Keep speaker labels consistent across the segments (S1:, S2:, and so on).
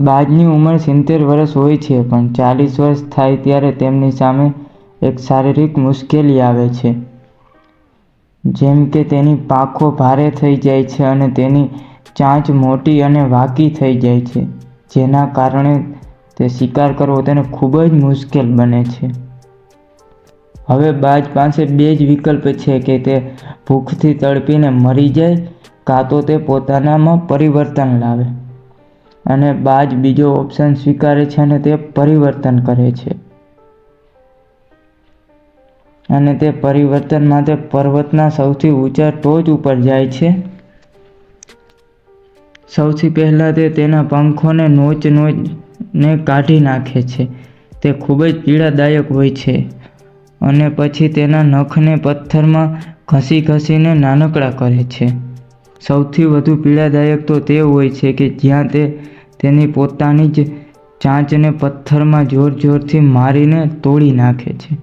S1: બાજની ઉંમર સિત્તેર વર્ષ હોય છે, પણ ચાલીસ વર્ષ થાય ત્યારે તેમની સામે એક શારીરિક મુશ્કેલી આવે છે. જેમ કે તેની પાંખો ભારે થઈ જાય છે અને તેની ચાંચ મોટી અને વાંકી થઈ જાય છે, જેના કારણે તે શિકાર કરવો તેને ખૂબ જ મુશ્કેલ બને છે. હવે બાજ પાસે બે જ વિકલ્પ છે કે તે ભૂખથી તડપીને મરી જાય, કાં તો તે પોતાનામાં પરિવર્તન લાવે. અને બાજ બીજો ઓપ્શન સ્વીકારે છે અને તે પરિવર્તન કરે છે. અને તે પરિવર્તન માટે પર્વતના સૌથી ઊંચા ટોચ ઉપર જાય છે. સૌથી પહેલાં તે તેના પંખોને નોચ નોચને કાઢી નાખે છે. તે ખૂબ જ પીડાદાયક હોય છે. અને પછી તેના નખને પથ્થરમાં ઘસી ઘસીને નાનકડા કરે છે. સૌથી વધુ પીડાદાયક તો તે હોય છે કે જ્યાં તે તેની પોતાની જ ચાંચને પથ્થરમાં જોર જોરથી મારીને તોડી નાખે છે.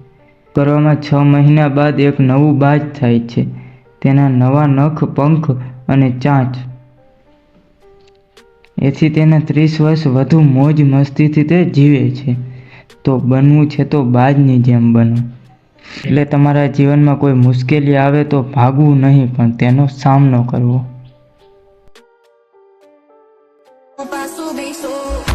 S1: કરવામાં છ મહિના બાદ એક નવું બાજ થાય છે. તેના નવા નખ, પંખ અને ચાંચ. એથી તેના ત્રીસ વર્ષ વધુ મોજ મસ્તીથી તે જીવે છે. તો બનવું છે તો બાજની જેમ બનો એટલે તમારા જીવનમાં કોઈ મુશ્કેલી આવે તો ભાગવું નહીં, પણ તેનો સામનો કરવો.
S2: passo bem solto.